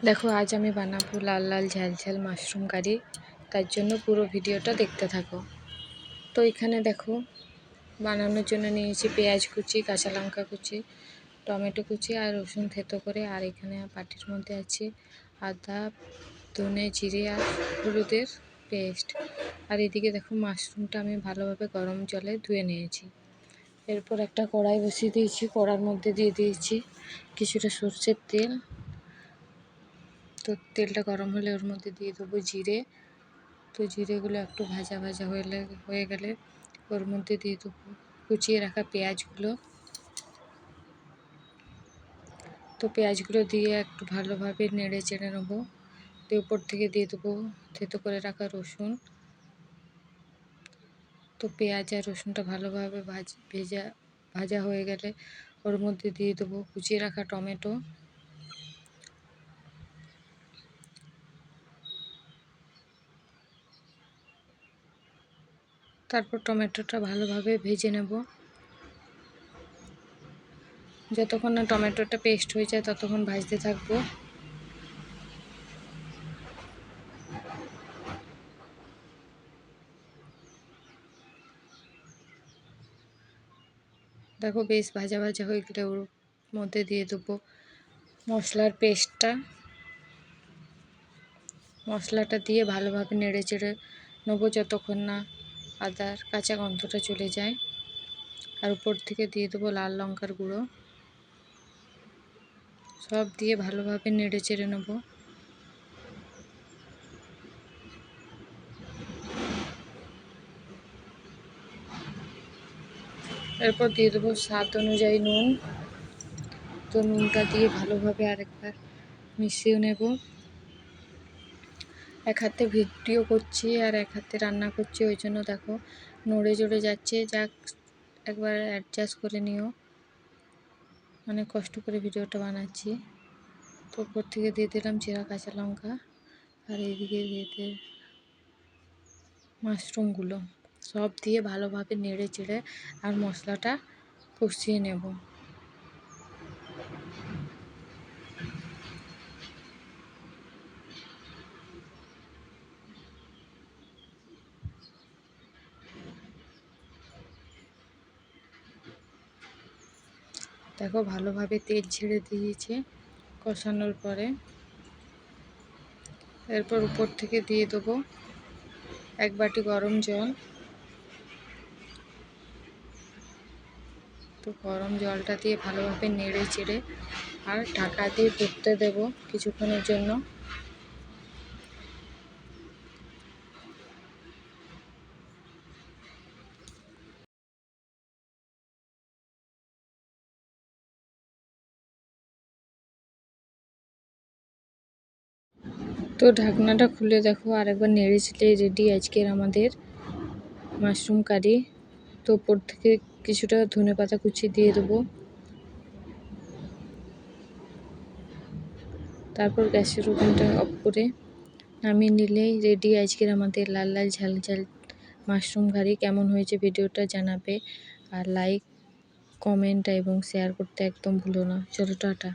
দেখো, আজ আমি বানাবো লাল লাল ঝাল ঝাল মাশরুম কারি। তার জন্য পুরো ভিডিওটা দেখতে থাকো। তো এখানে দেখো, বানানোর জন্য নিয়েছি পেঁয়াজ কুচি, কাঁচা লঙ্কা কুচি, টমেটো কুচি আর রসুন থেতো করে। আর এখানে পাটির মধ্যে আছে আদা, ধনে জিরে আর হলুদের পেস্ট। আর এদিকে দেখো, মাশরুমটা আমি ভালোভাবে গরম জলে ধুয়ে নিয়েছি। এরপর একটা কড়াই বসিয়ে দিয়েছি। কড়ার মধ্যে দিয়ে দিয়েছি কিছুটা সর্ষের তেল তো তেলটা গরম হলে ওর মধ্যে দিয়ে দেবো জিরে। তো জিরেগুলো একটু ভাজা ভাজা হলে, হয়ে গেলে ওর মধ্যে দিয়ে দেবো কুচিয়ে রাখা পেঁয়াজগুলো। তো পেঁয়াজগুলো দিয়ে একটু ভালোভাবে নেড়ে চেড়ে নেব। দিয়ে উপর থেকে দিয়ে দেবো থেতো করে রাখা রসুন। তো পেঁয়াজ আর রসুনটা ভালোভাবে ভাজ, ভেজা, ভাজা হয়ে গেলে ওর মধ্যে দিয়ে দেবো কুচিয়ে রাখা টমেটো। তারপর টমেটোটা ভালোভাবে ভেজে নেব। যতক্ষণ না টমেটোটা পেস্ট হয়ে যায় ততক্ষণ ভাজতে থাকব। দেখো বেশ ভাজা ভাজা হয়ে গেলে ওর মধ্যে দিয়ে দেবো মশলার পেস্টটা। মশলাটা দিয়ে ভালোভাবে নেড়ে চেড়ে নেব যতক্ষণ না আদার কাঁচা গন্ধটা চলে যায়। আর উপর থেকে দিয়ে দেবো লাল লঙ্কার গুঁড়ো। সব দিয়ে ভালোভাবে নেড়ে চেড়ে নেব। এরপর দিয়ে দেবো স্বাদ অনুযায়ী নুন। তো নুনটা দিয়ে ভালোভাবে আরেকবার মিশিয়ে নেব। এক হাতে ভিডিও করছি আর এক হাতে রান্না করছি, ওই জন্য দেখো নড়ে জড়ে যাচ্ছে। যাক, একবার অ্যাডজাস্ট করে নিও। অনেক কষ্ট করে ভিডিওটা বানাচ্ছি। তো উপর থেকে দিয়ে দিলাম চেরা কাঁচা লঙ্কা আর এইদিকে দিয়ে দিয়ে মাশরুমগুলো। সব দিয়ে ভালোভাবে নেড়ে চেড়ে আর মশলাটা কষিয়ে নেব। দেখো ভালোভাবে তেল ছেড়ে দিয়েছে কষানোর পরে। এরপর উপর থেকে দিয়ে দেবো এক বাটি গরম জল। তো গরম জলটা দিয়ে ভালোভাবে নেড়ে চেড়ে আর ঢাকা দিয়ে ফুটতে দেবো কিছুক্ষণের জন্য। তো ঢাকনাটা খুলে দেখো, আরেকবার নেড়ে ছেড়ে রেডি আজকের আমাদের মাশরুম কারি তো ওপর থেকে কিছুটা ধনে পাতা কুচি দিয়ে দেবো। তারপর গ্যাসের ওভেনটা অফ করে নামিয়ে নিলেই রেডি আজকের আমাদের লাল লাল ঝাল ঝাল মাশরুম কারি কেমন হয়েছে ভিডিওটা জানাবে। আর লাইক কমেন্ট এবং শেয়ার করতে একদম ভুলো না। চলো, টাটা।